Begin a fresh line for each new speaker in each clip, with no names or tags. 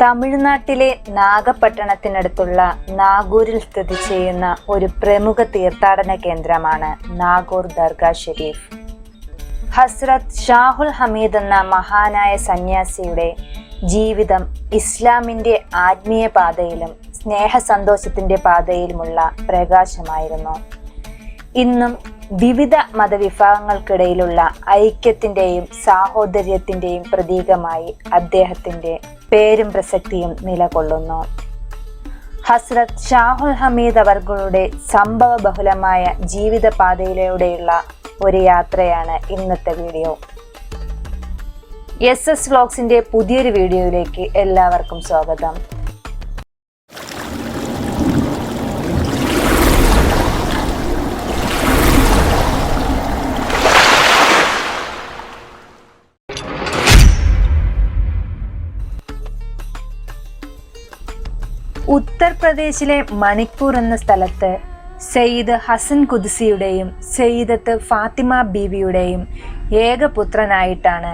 തമിഴ്നാട്ടിലെ നാഗപട്ടണത്തിനടുത്തുള്ള നാഗൂരിൽ സ്ഥിതി ചെയ്യുന്ന ഒരു പ്രമുഖ തീർത്ഥാടന കേന്ദ്രമാണ് നാഗൂർ ദർഗ ഷെരീഫ്. ഹസ്രത് ഷാഹുൽ ഹമീദ് എന്ന മഹാനായ സന്യാസിയുടെ ജീവിതം ഇസ്ലാമിന്റെ ആത്മീയ പാതയിലും സ്നേഹസന്തോഷത്തിന്റെ പാതയിലുമുള്ള പ്രകാശമായിരുന്നു. ഇന്നും വിവിധ മതവിഭാഗങ്ങൾക്കിടയിലുള്ള ഐക്യത്തിന്റെയും സാഹോദര്യത്തിന്റെയും പ്രതീകമായി അദ്ദേഹത്തിന്റെ പേരും പ്രസക്തിയും നിലകൊള്ളുന്നു. ഹസ്രത് ഷാഹുൽ ഹമീദ് അവർകളുടെ സംഭവ ബഹുലമായ ജീവിതപാതയിലൂടെയുള്ള ഒരു യാത്രയാണ് ഇന്നത്തെ വീഡിയോ. എസ് എസ് വ്ലോഗ്സിന്റെ പുതിയൊരു വീഡിയോയിലേക്ക് എല്ലാവർക്കും സ്വാഗതം. ഉത്തർപ്രദേശിലെ മണിപ്പൂർ എന്ന സ്ഥലത്ത് സെയ്ദ് ഹസൻ കുദ്സിയുടെയും സെയ്ദത്ത് ഫാത്തിമ ബീവിയുടെയും ഏകപുത്രനായിട്ടാണ്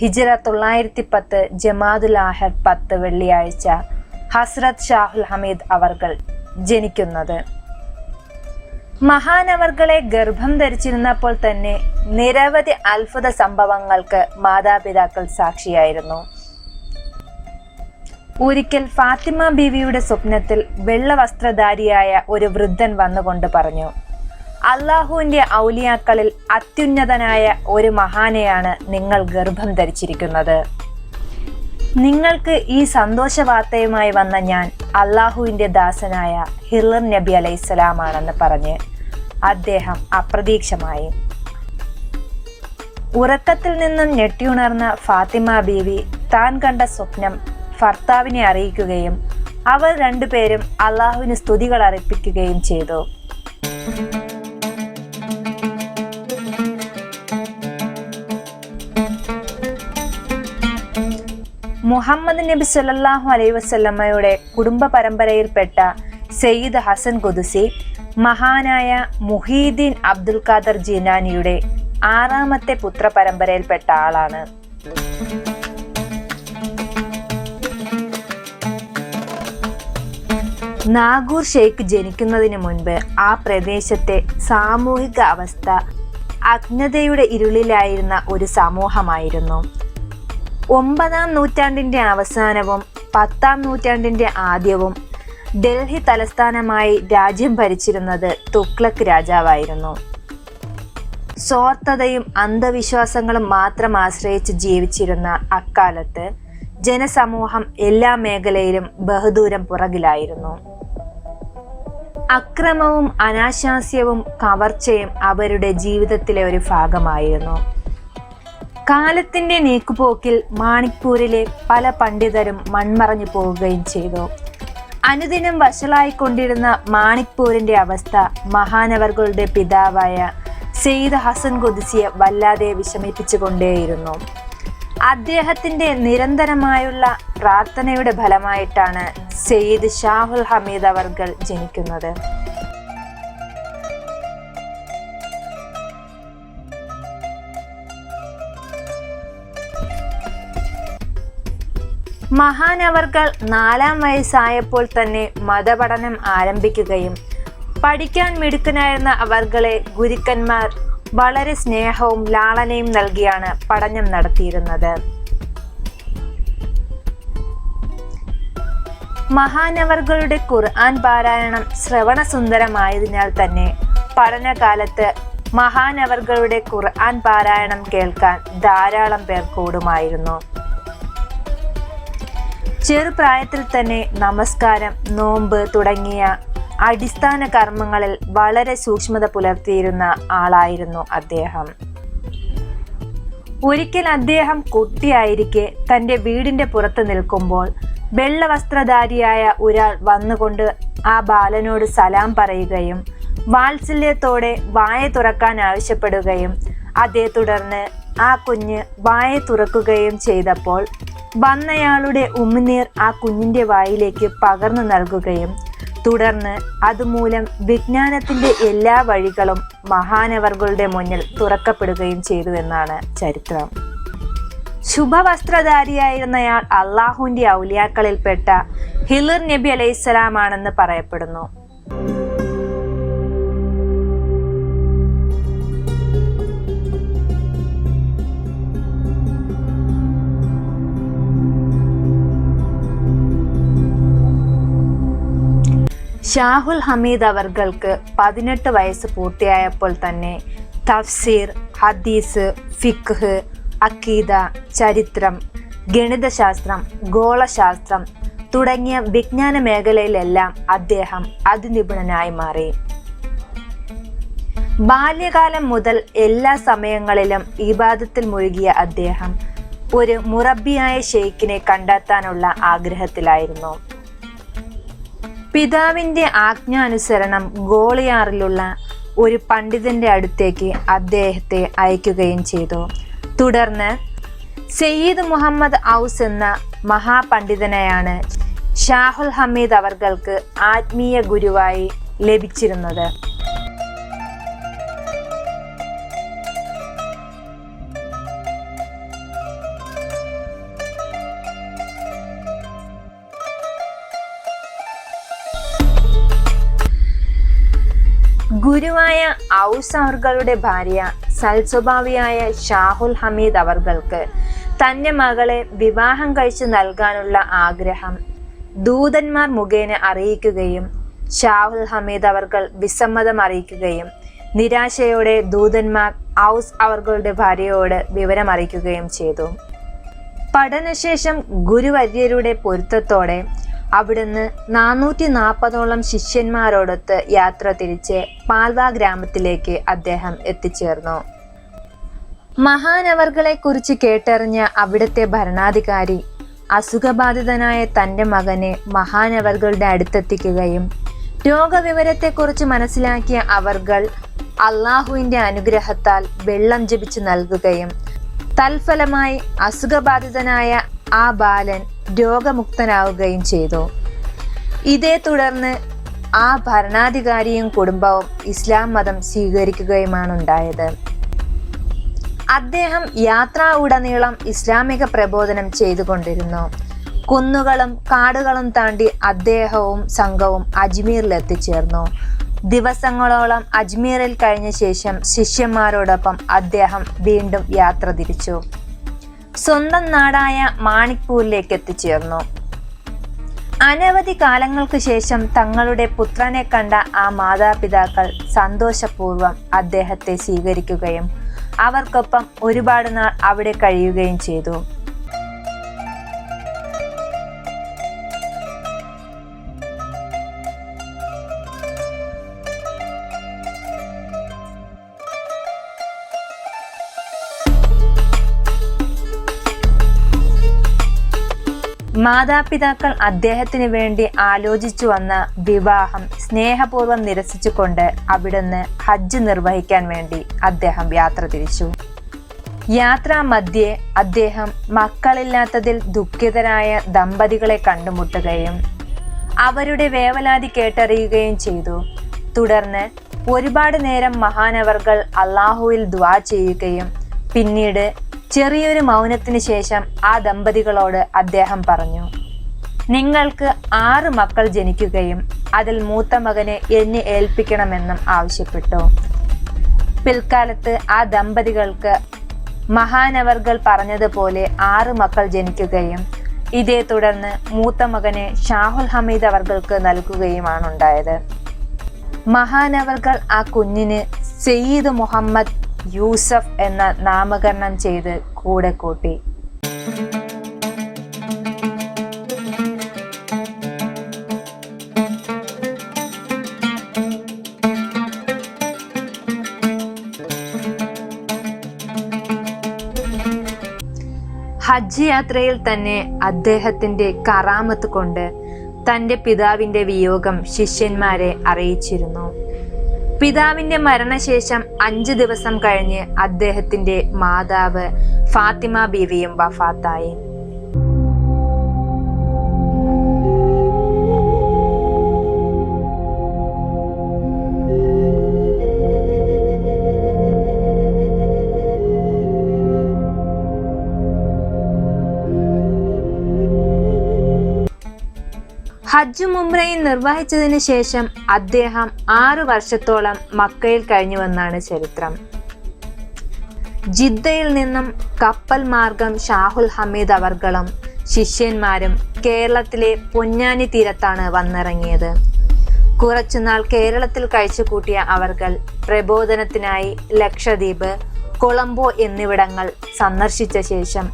ഹിജറ തൊള്ളായിരത്തി പത്ത് ജമാദുൽ ആഹർ പത്ത് വെള്ളിയാഴ്ച ഹസ്രത് ഷാഹുൽ ഹമീദ് അവർകൾ ജനിക്കുന്നത്. മഹാനവർകളെ ഗർഭം ധരിച്ചിരുന്നപ്പോൾ തന്നെ നിരവധി അത്ഭുത സംഭവങ്ങൾക്ക് മാതാപിതാക്കൾ സാക്ഷിയായിരുന്നു. ഒരിക്കൽ ഫാത്തിമ ബീവിയുടെ സ്വപ്നത്തിൽ വെള്ള വസ്ത്രധാരിയായ ഒരു വൃദ്ധൻ വന്നുകൊണ്ട് പറഞ്ഞു അള്ളാഹുവിന്റെ ഔലിയാക്കളിൽ അത്യുന്നതനായ ഒരു മഹാനെയാണ് നിങ്ങൾ ഗർഭം ധരിച്ചിരിക്കുന്നത്. നിങ്ങൾക്ക് ഈ സന്തോഷ വാർത്തയുമായി വന്ന ഞാൻ അള്ളാഹുവിന്റെ ദാസനായ ഹിറർ നബി അലൈഹിസ്സലാമാണെന്ന് പറഞ്ഞ് അദ്ദേഹം അപ്രതീക്ഷമായി. ഉറക്കത്തിൽ നിന്നും ഞെട്ടിയുണർന്ന ഫാത്തിമ ബീവി താൻ കണ്ട സ്വപ്നം ഭർത്താവിനെ അറിയിക്കുകയും അവർ രണ്ടുപേരും അള്ളാഹുവിന് സ്തുതികൾ അർപ്പിക്കുകയും ചെയ്തു. മുഹമ്മദ് നബി സല്ലാഹു അലൈ വസ്ലമ്മയുടെ കുടുംബ പരമ്പരയിൽപ്പെട്ട സയ്യിദ് ഹസൻ കുദുസി മഹാനായ മുഹീദ്ദീൻ അബ്ദുൽ ഖാദർ ജീനാനിയുടെ ആറാമത്തെ പുത്ര പരമ്പരയിൽപ്പെട്ട ആളാണ്. നാഗൂർ ഷെയ്ഖ് ജനിക്കുന്നതിന് മുൻപ് ആ പ്രദേശത്തെ സാമൂഹിക അവസ്ഥ അജ്ഞതയുടെ ഇരുളിലായിരുന്ന ഒരു സമൂഹമായിരുന്നു. ഒമ്പതാം നൂറ്റാണ്ടിന്റെ അവസാനവും പത്താം നൂറ്റാണ്ടിന്റെ ആദ്യവും ഡൽഹി തലസ്ഥാനമായി രാജ്യം ഭരിച്ചിരുന്നത് തുക്ലക് രാജാവായിരുന്നു. സ്വാർത്ഥതയും അന്ധവിശ്വാസങ്ങളും മാത്രം ആശ്രയിച്ച് ജീവിച്ചിരുന്ന അക്കാലത്ത് ജനസമൂഹം എല്ലാ മേഖലയിലും ബഹുദൂരം പുറകിലായിരുന്നു. അക്രമവും അനാശാസ്യവും കവർച്ചയും അവരുടെ ജീവിതത്തിലെ ഒരു ഭാഗമായിരുന്നു. കാലത്തിന്റെ നീക്കുപോക്കിൽ മാണിക്പൂരിലെ പല പണ്ഡിതരും മൺമറഞ്ഞു പോവുകയും ചെയ്തു. അനുദിനം വഷളായിക്കൊണ്ടിരുന്ന മാണിക്പൂരിന്റെ അവസ്ഥ മഹാനവർകളുടെ പിതാവായ സെയ്ദ് ഹസൻ കുദിസിയെ വല്ലാതെ വിഷമിപ്പിച്ചുകൊണ്ടേയിരുന്നു. അദ്ദേഹത്തിന്റെ നിരന്തരമായുള്ള പ്രാർത്ഥനയുടെ ഫലമായിട്ടാണ് സെയ്ദ് ഷാഹുൽ ഹമീദ് അവർകൾ ജനിക്കുന്നത്. മഹാനവർകൾ നാലാം വയസ്സായപ്പോൾ തന്നെ മതപഠനം ആരംഭിക്കുകയും പഠിക്കാൻ മിടുക്കനായിരുന്ന അവർകളെ ഗുരുക്കന്മാർ വളരെ സ്നേഹവും ലാളനയും നൽകിയാണ് പഠനം നടത്തിയിരുന്നത്. മഹാനവറുകളുടെ ഖുർആൻ പാരായണം ശ്രവണസുന്ദരമായതിനാൽ തന്നെ പഠനകാലത്ത് മഹാനവറുകളുടെ ഖുർആൻ പാരായണം കേൾക്കാൻ ധാരാളം പേർ കൂടുമായിരുന്നു. ചെറുപ്രായത്തിൽ തന്നെ നമസ്കാരം നോമ്പ് തുടങ്ങിയ അടിസ്ഥാന കർമ്മങ്ങളിൽ വളരെ സൂക്ഷ്മത പുലർത്തിയിരുന്ന ആളായിരുന്നു അദ്ദേഹം. ഒരിക്കൽ അദ്ദേഹം കുട്ടിയായിരിക്കെ തന്റെ വീടിന്റെ പുറത്ത് നിൽക്കുമ്പോൾ വെള്ളവസ്ത്രധാരിയായ ഒരാൾ വന്നുകൊണ്ട് ആ ബാലനോട് സലാം പറയുകയും വാത്സല്യത്തോടെ വായ തുറക്കാൻ ആവശ്യപ്പെടുകയും അതേ തുടർന്ന് ആ കുഞ്ഞ് വായ തുറക്കുകയും ചെയ്തപ്പോൾ വന്നയാളുടെ ഉമിനീർ ആ കുഞ്ഞിന്റെ വായിലേക്ക് പകർന്നു നൽകുകയും തുടർന്ന് അതുമൂലം വിജ്ഞാനത്തിന്റെ എല്ലാ വഴികളും മഹാനവർകളുടെ മുന്നിൽ തുറക്കപ്പെടുകയും ചെയ്തു എന്നാണ് ചരിത്രം. ശുഭവസ്ത്രധാരിയായിരുന്നയാൾ അള്ളാഹുവിന്റെ ഔലിയാക്കളിൽപ്പെട്ട ഹിലിർ നബി അലൈഹിസ്സലാമാണെന്ന് പറയപ്പെടുന്നു. ഷാഹുൽ ഹമീദ് അവർകൾക്ക് പതിനെട്ട് വയസ്സ് പൂർത്തിയായപ്പോൾ തന്നെ തഫ്സീർ ഹദീസ് ഫിഖ് അക്കീദ ചരിത്രം ഗണിതശാസ്ത്രം ഗോളശാസ്ത്രം തുടങ്ങിയ വിജ്ഞാന മേഖലയിലെല്ലാം അദ്ദേഹം അതിനിപുണനായി മാറി. ബാല്യകാലം മുതൽ എല്ലാ സമയങ്ങളിലും ഇബാദത്തിൽ മുഴുകിയ അദ്ദേഹം ഒരു മുറബിയായ ഷെയ്ഖിനെ കണ്ടെത്താനുള്ള ആഗ്രഹത്തിലായിരുന്നു. പിതാവിന്റെ ആജ്ഞാനുസരണം ഗോളിയാറിലുള്ള ഒരു പണ്ഡിതന്റെ അടുത്തേക്ക് അദ്ദേഹത്തെ അയക്കുകയും ചെയ്തു. തുടർന്ന് സയ്യിദ് മുഹമ്മദ് ഔസ് എന്ന മഹാപണ്ഡിതനെയാണ് ഷാഹുൽ ഹമീദ് അവർകൾക്ക് ആത്മീയ ഗുരുവായി ലഭിച്ചിരുന്നത്. ഔസ് അവർകളുടെ ഭാര്യ സൽസ്വഭാവിയായ ഷാഹുൽ ഹമീദ് അവർകൾക്ക് തന്റെ മകളെ വിവാഹം കഴിച്ചു നൽകാനുള്ള ആഗ്രഹം ദൂതന്മാർ മുഖേന അറിയിക്കുകയും ഷാഹുൽ ഹമീദ് അവർകൾ വിസമ്മതം അറിയിക്കുകയും നിരാശയോടെ ദൂതന്മാർ ഔസ് അവർകളുടെ ഭാര്യയോട് വിവരം അറിയിക്കുകയും ചെയ്തു. പഠനശേഷം ഗുരുവര്യരുടെ പൊരുത്തത്തോടെ അവിടുന്ന് നാനൂറ്റി നാൽപ്പതോളം ശിഷ്യന്മാരോടൊത്ത് യാത്ര തിരിച്ച് പാൽവ ഗ്രാമത്തിലേക്ക് അദ്ദേഹം എത്തിച്ചേർന്നു. മഹാനവർകളെ കുറിച്ച് കേട്ടറിഞ്ഞ അവിടുത്തെ ഭരണാധികാരി അസുഖബാധിതനായ തന്റെ മകനെ മഹാനവർകളുടെ അടുത്തെത്തിക്കുകയും രോഗവിവരത്തെക്കുറിച്ച് മനസ്സിലാക്കിയ അവർകൾ അള്ളാഹുവിന്റെ അനുഗ്രഹത്താൽ വെള്ളം ജപിച്ചു നൽകുകയും തൽഫലമായി അസുഖബാധിതനായ ആ ബാലൻ രോഗമുക്തനാവുകയും ചെയ്തു. ഇതേ തുടർന്ന് ആ ഭരണാധികാരിയും കുടുംബവും ഇസ്ലാം മതം സ്വീകരിക്കുകയുമാണ് ഉണ്ടായത്. അദ്ദേഹം യാത്രാ ഉടനീളം ഇസ്ലാമിക പ്രബോധനം ചെയ്തുകൊണ്ടിരുന്നു. കുന്നുകളും കാടുകളും താണ്ടി അദ്ദേഹവും സംഘവും അജ്മീറിൽ എത്തിച്ചേർന്നു ദിവസങ്ങളോളം അജ്മീറിൽ കഴിഞ്ഞ ശേഷം ശിഷ്യന്മാരോടൊപ്പം അദ്ദേഹം വീണ്ടും യാത്ര തിരിച്ചു. സ്വന്തം നാടായ മാണിക്പൂരിലേക്ക് എത്തിച്ചേർന്നു. അനവധി കാലങ്ങൾക്ക് ശേഷം തങ്ങളുടെ പുത്രനെ കണ്ട ആ മാതാപിതാക്കൾ സന്തോഷപൂർവം അദ്ദേഹത്തെ സ്വീകരിക്കുകയും അവർക്കൊപ്പം ഒരുപാട് നാൾ അവിടെ കഴിയുകയും ചെയ്തു. മാതാപിതാക്കൾ അദ്ദേഹത്തിന് വേണ്ടി ആലോചിച്ചു വന്ന വിവാഹം സ്നേഹപൂർവം നിരസിച്ചുകൊണ്ട് അവിടുന്ന് ഹജ്ജ് നിർവഹിക്കാൻ വേണ്ടി അദ്ദേഹം യാത്ര തിരിച്ചു. യാത്രാ മധ്യേ അദ്ദേഹം മക്കളില്ലാത്തതിൽ ദുഃഖിതരായ ദമ്പതികളെ കണ്ടുമുട്ടുകയും അവരുടെ വേവലാതി കേട്ടറിയുകയും ചെയ്തു. തുടർന്ന് ഒരുപാട് നേരം മഹാനവർകൾ അള്ളാഹുവിൽ ദ്വാ ചെയ്യുകയും പിന്നീട് ചെറിയൊരു മൗനത്തിന് ശേഷം ആ ദമ്പതികളോട് അദ്ദേഹം പറഞ്ഞു നിങ്ങൾക്ക് ആറ് മക്കൾ ജനിക്കുകയും അതിൽ മൂത്ത മകനെ എന്നെ ഏൽപ്പിക്കണമെന്നും ആവശ്യപ്പെട്ടു. പിൽക്കാലത്ത് ആ ദമ്പതികൾക്ക് മഹാനവർകൾ പറഞ്ഞതുപോലെ ആറ് മക്കൾ ജനിക്കുകയും ഇതേ തുടർന്ന് മൂത്ത മകനെ ഷാഹുൽ ഹമീദ് അവർകൾക്ക് നൽകുകയുമാണ് ഉണ്ടായത് മഹാനവർകൾ ആ കുഞ്ഞിന് സെയ്ദ് മുഹമ്മദ് യൂസഫ് എന്ന നാമകരണം ചെയ്ത് കൂടെ കൂട്ടി. ഹജ്ജ് യാത്രയിൽ തന്നെ അദ്ദേഹത്തിന്റെ കറാമത്ത് കൊണ്ട് തന്റെ പിതാവിന്റെ വിയോഗം ശിഷ്യന്മാരെ അറിയിച്ചിരുന്നു. പിതാവിന്റെ മരണശേഷം അഞ്ചു ദിവസം കഴിഞ്ഞ് അദ്ദേഹത്തിന്റെ മാതാവ് ഫാത്തിമ ബീവിയും വഫാത്തായി. ഹജ്ജും ഉംറയും നിർവഹിച്ചതിന് ശേഷം അദ്ദേഹം ആറു വർഷത്തോളം മക്കയിൽ കഴിഞ്ഞുവെന്നാണ് ചരിത്രം. ജിദ്ദയിൽ നിന്നും കപ്പൽ മാർഗം ഷാഹുൽ ഹമീദ് അവർകളും ശിഷ്യന്മാരും കേരളത്തിലെ പൊന്നാനി തീരത്താണ് വന്നിറങ്ങിയത്. കുറച്ചുനാൾ കേരളത്തിൽ കഴിച്ചുകൂട്ടിയ അവർകൾ പ്രബോധനത്തിനായി ലക്ഷദ്വീപ് കൊളംബോ എന്നിവിടങ്ങൾ സന്ദർശിച്ച ശേഷം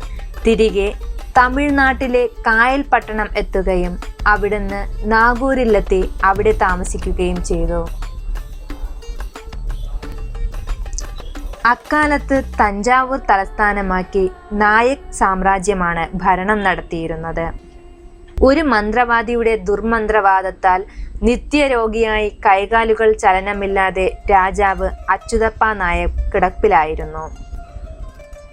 തിരികെ തമിഴ്നാട്ടിലെ കായൽ പട്ടണം എത്തുകയും അവിടുന്ന് നാഗൂരിലെത്തി അവിടെ താമസിക്കുകയും ചെയ്തു. അക്കാലത്ത് തഞ്ചാവൂർ തലസ്ഥാനമാക്കി നായക് സാമ്രാജ്യമാണ് ഭരണം നടത്തിയിരുന്നത്. ഒരു മന്ത്രവാദിയുടെ ദുർമന്ത്രവാദത്താൽ നിത്യരോഗിയായി കൈകാലുകൾ ചലനമില്ലാതെ രാജാവ് അച്യുതപ്പ നായക് കിടപ്പിലായിരുന്നു.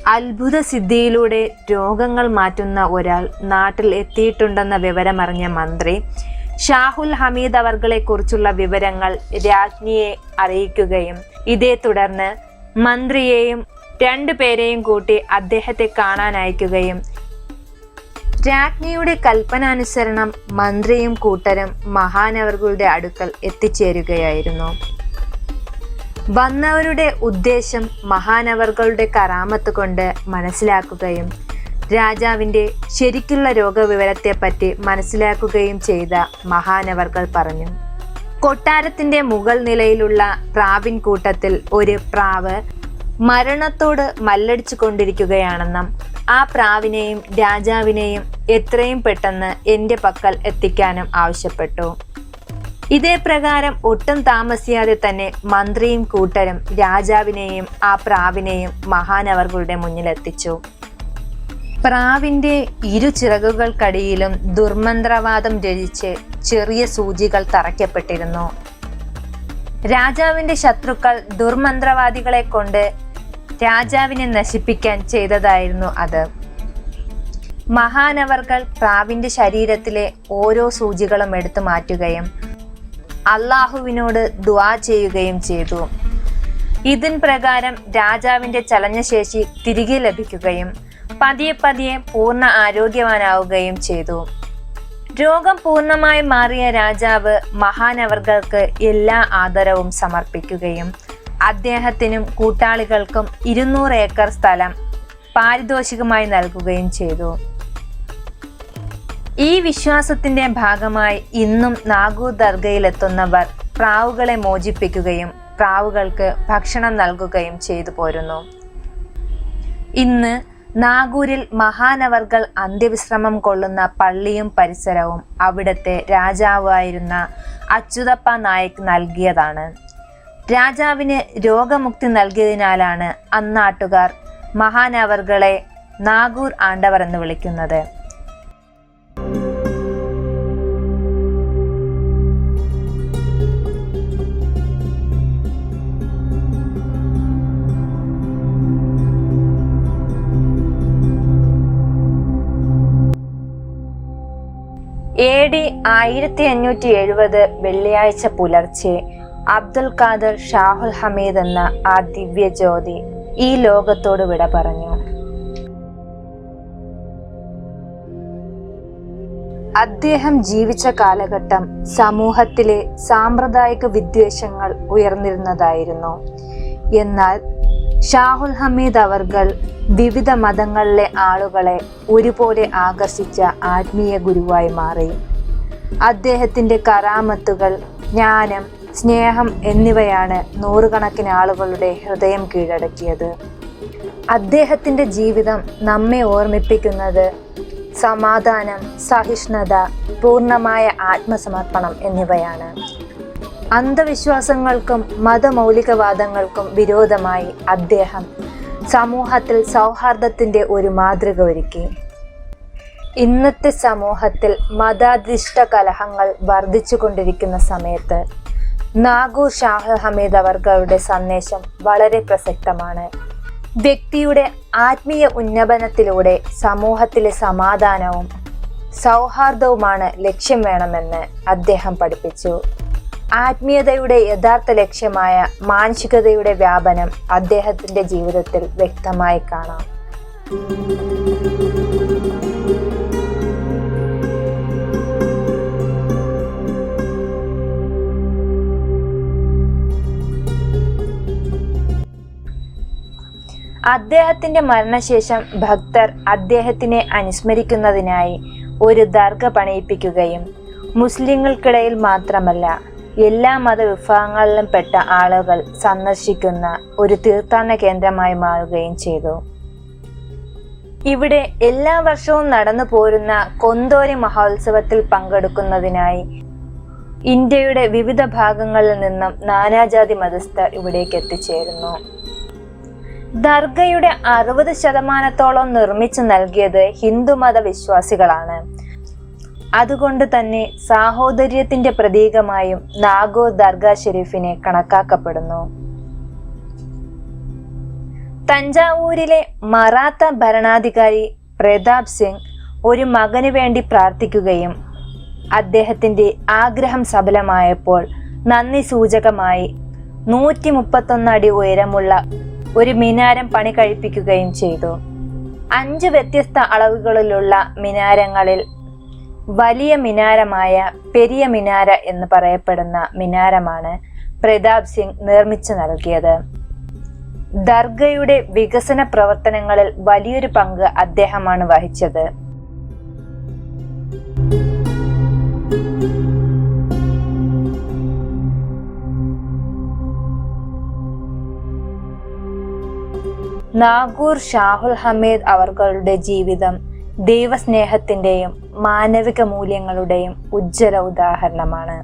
അത്ഭുത സിദ്ധിയിലൂടെ രോഗങ്ങൾ മാറ്റുന്ന ഒരാൾ നാട്ടിൽ എത്തിയിട്ടുണ്ടെന്ന വിവരമറിഞ്ഞ മന്ത്രി ഷാഹുൽ ഹമീദ് അവർകളെ കുറിച്ചുള്ള വിവരങ്ങൾ രാജ്ഞിയെ അറിയിക്കുകയും ഇതേ തുടർന്ന് മന്ത്രിയെയും രണ്ടു പേരെയും കൂട്ടി അദ്ദേഹത്തെ കാണാൻ അയക്കുകയും രാജ്ഞിയുടെ കൽപ്പനാനുസരണം മന്ത്രിയും കൂട്ടരും മഹാനവർകളുടെ അടുക്കൽ എത്തിച്ചേരുകയായിരുന്നു. വന്നവരുടെ ഉദ്ദേശം മഹാനവർകളുടെ കറാമത്ത് കൊണ്ട് മനസ്സിലാക്കുകയും രാജാവിന്റെ ശരിക്കുള്ള രോഗവിവരത്തെപ്പറ്റി മനസ്സിലാക്കുകയും ചെയ്ത മഹാനവർകൾ പറഞ്ഞു. കൊട്ടാരത്തിന്റെ മുകൾ നിലയിലുള്ള പ്രാവിൻ കൂട്ടത്തിൽ ഒരു പ്രാവ് മരണത്തോട് മല്ലടിച്ചു കൊണ്ടിരിക്കുകയാണെന്നും ആ പ്രാവിനെയും രാജാവിനെയും എത്രയും പെട്ടെന്ന് എന്റെ പക്കൽ എത്തിക്കാനും ആവശ്യപ്പെട്ടു. ഇതേ പ്രകാരം ഒട്ടും താമസിയാതെ തന്നെ മന്ത്രിയും കൂട്ടരും രാജാവിനെയും ആ പ്രാവിനെയും മഹാനവർകളുടെ മുന്നിലെത്തിച്ചു. പ്രാവിന്റെ ഇരു ചിറകുകൾക്കടിയിലും ദുർമന്ത്രവാദം രചിച്ച് ചെറിയ സൂചികൾ തറയ്ക്കപ്പെട്ടിരുന്നു. രാജാവിന്റെ ശത്രുക്കൾ ദുർമന്ത്രവാദികളെ കൊണ്ട് രാജാവിനെ നശിപ്പിക്കാൻ ചെയ്തതായിരുന്നു അത്. മഹാനവർകൾ പ്രാവിന്റെ ശരീരത്തിലെ ഓരോ സൂചികളും എടുത്തു മാറ്റുകയും അള്ളാഹുവിനോട് ദ്വാ ചെയ്യുകയും ചെയ്തു. ഇതിൻ പ്രകാരം രാജാവിന്റെ ചലനശേഷി തിരികെ ലഭിക്കുകയും പതിയെ പതിയെ പൂർണ ആരോഗ്യവാനാവുകയും ചെയ്തു. രോഗം പൂർണമായി മാറിയ രാജാവ് മഹാനവർഗർക്ക് എല്ലാ ആദരവും സമർപ്പിക്കുകയും അദ്ദേഹത്തിനും കൂട്ടാളികൾക്കും ഇരുന്നൂറ് ഏക്കർ സ്ഥലം പാരിതോഷികമായി നൽകുകയും ചെയ്തു. ഈ വിശ്വാസത്തിന്റെ ഭാഗമായി ഇന്നും നാഗൂർ ദർഗയിലെത്തുന്നവർ പ്രാവുകളെ മോചിപ്പിക്കുകയും പ്രാവുകൾക്ക് ഭക്ഷണം നൽകുകയും ചെയ്തു പോരുന്നു. ഇന്ന് നാഗൂരിൽ മഹാനവർകൾ അന്ത്യവിശ്രമം കൊള്ളുന്ന പള്ളിയും പരിസരവും അവിടുത്തെ രാജാവായിരുന്ന അച്യുതപ്പ നായക് നൽകിയതാണ്. രാജാവിന് രോഗമുക്തി നൽകിയതിനാലാണ് അന്നാട്ടുകാർ മഹാനവർകളെ നാഗൂർ ആണ്ടവർ എന്ന് വിളിക്കുന്നത്. എ ഡി ആയിരത്തി അഞ്ഞൂറ്റി എഴുപത് വെള്ളിയാഴ്ച പുലർച്ചെ അബ്ദുൽ ഖാദർ ഷാഹുൽ ഹമീദ് എന്ന ആ ദിവ്യ ജ്യോതി ഈ ലോകത്തോട് വിട പറഞ്ഞു. അദ്ദേഹം ജീവിച്ച കാലഘട്ടം സമൂഹത്തിലെ സാമ്പ്രദായിക വിദ്വേഷങ്ങൾ ഉയർന്നിരുന്നതായിരുന്നു. എന്നാൽ ഷാഹുൽ ഹമീദ് അവർകൾ വിവിധ മതങ്ങളിലെ ആളുകളെ ഒരുപോലെ ആകർഷിച്ച ആത്മീയ ഗുരുവായി മാറി. അദ്ദേഹത്തിന്റെ കറാമത്തുകൾ ജ്ഞാനം സ്നേഹം എന്നിവയാണ് നൂറുകണക്കിന് ആളുകളുടെ ഹൃദയം കീഴടക്കിയത്. അദ്ദേഹത്തിന്റെ ജീവിതം നമ്മെ ഓർമ്മിപ്പിക്കുന്നത് സമാധാനം സഹിഷ്ണുത പൂർണമായ ആത്മസമർപ്പണം എന്നിവയാണ്. അന്ധവിശ്വാസങ്ങൾക്കും മതമൗലികവാദങ്ങൾക്കും വിരോധമായി അദ്ദേഹം സമൂഹത്തിൽ സൗഹാർദ്ദത്തിന്റെ ഒരു മാതൃക ഒരുക്കി. ഇന്നത്തെ സമൂഹത്തിൽ മതാധിഷ്ഠ കലഹങ്ങൾ വർദ്ധിച്ചുകൊണ്ടിരിക്കുന്ന സമയത്ത് നാഗൂർ ഷാഹ് ഹമീദ് അവർഗയുടെ സന്ദേശം വളരെ പ്രസക്തമാണ്. വ്യക്തിയുടെ ആത്മീയ ഉന്നമനത്തിലൂടെ സമൂഹത്തിലെ സമാധാനവും സൗഹാർദ്ദവുമാണ് ലക്ഷ്യം വേണമെന്ന് അദ്ദേഹം പഠിപ്പിച്ചു. ആത്മീയതയുടെ യഥാർത്ഥ ലക്ഷ്യമായ മാനസികതയുടെ വ്യാപനം അദ്ദേഹത്തിന്റെ ജീവിതത്തിൽ വ്യക്തമായി കാണാം. അദ്ദേഹത്തിന്റെ മരണശേഷം ഭക്തർ അദ്ദേഹത്തിനെ അനുസ്മരിക്കുന്നതിനായി ഒരു ദർഗ പണയിപ്പിക്കുകയും മുസ്ലിങ്ങൾക്കിടയിൽ മാത്രമല്ല എല്ലാ മതവിഭാഗങ്ങളിലും പെട്ട ആളുകൾ സന്ദർശിക്കുന്ന ഒരു തീർത്ഥാടന കേന്ദ്രമായി മാറുകയും ചെയ്തു. ഇവിടെ എല്ലാ വർഷവും നടന്നു പോരുന്ന കൊന്തോരി മഹോത്സവത്തിൽ പങ്കെടുക്കുന്നതിനായി ഇന്ത്യയുടെ വിവിധ ഭാഗങ്ങളിൽ നിന്നും നാനാജാതി മതസ്ഥർ ഇവിടേക്ക് എത്തിച്ചേരുന്നു. ദർഗയുടെ അറുപത് ശതമാനത്തോളം നിർമ്മിച്ചു നൽകിയത് ഹിന്ദുമത വിശ്വാസികളാണ്. അതുകൊണ്ട് തന്നെ സാഹോദര്യത്തിന്റെ പ്രതീകമായും നാഗോ ദർഗ ഷെരീഫിനെ കണക്കാക്കപ്പെടുന്നു. തഞ്ചാവൂരിലെ മറാത്ത ഭരണാധികാരി പ്രതാപ് സിംഗ് ഒരു മകന് വേണ്ടി പ്രാർത്ഥിക്കുകയും അദ്ദേഹത്തിന്റെ ആഗ്രഹം സഫലമായപ്പോൾ നന്ദി സൂചകമായി നൂറ്റി മുപ്പത്തൊന്ന് അടി ഉയരമുള്ള ഒരു മിനാരം പണി കഴിപ്പിക്കുകയും ചെയ്തു. അഞ്ച് വ്യത്യസ്ത അളവുകളിലുള്ള മിനാരങ്ങളിൽ വലിയ മിനാരമായ പെരിയ മിനാര എന്ന് പറയപ്പെടുന്ന മിനാരമാണ് പ്രതാപ് സിംഗ് നിർമ്മിച്ചു നൽകിയത്. ദർഗയുടെ വികസന പ്രവർത്തനങ്ങളിൽ വലിയൊരു പങ്ക് അദ്ദേഹമാണ് വഹിച്ചത്. നാഗൂർ ഷാഹുൽ ഹമീദ് അവർകളുടെ ജീവിതം ദൈവസ്നേഹത്തിന്റെയും മാനവിക മൂല്യങ്ങളുടെയും ഉജ്ജ്വല ഉദാഹരണമാണ്.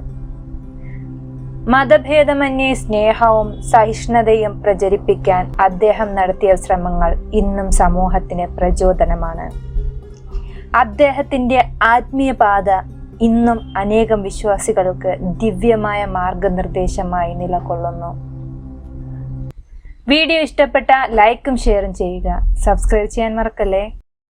മതഭേദമന്യേ സ്നേഹവും സഹിഷ്ണുതയും പ്രചരിപ്പിക്കാൻ അദ്ദേഹം നടത്തിയ ശ്രമങ്ങൾ ഇന്നും സമൂഹത്തിന് പ്രചോദനമാണ്. അദ്ദേഹത്തിന്റെ ആത്മീയ പാത ഇന്നും അനേകം വിശ്വാസികൾക്ക് ദിവ്യമായ മാർഗനിർദ്ദേശമായി നിലകൊള്ളുന്നു. വീഡിയോ ഇഷ്ടപ്പെട്ട ലൈക്കും ഷെയറും ചെയ്യുക. സബ്സ്ക്രൈബ് ചെയ്യാൻ മറക്കല്ലേ?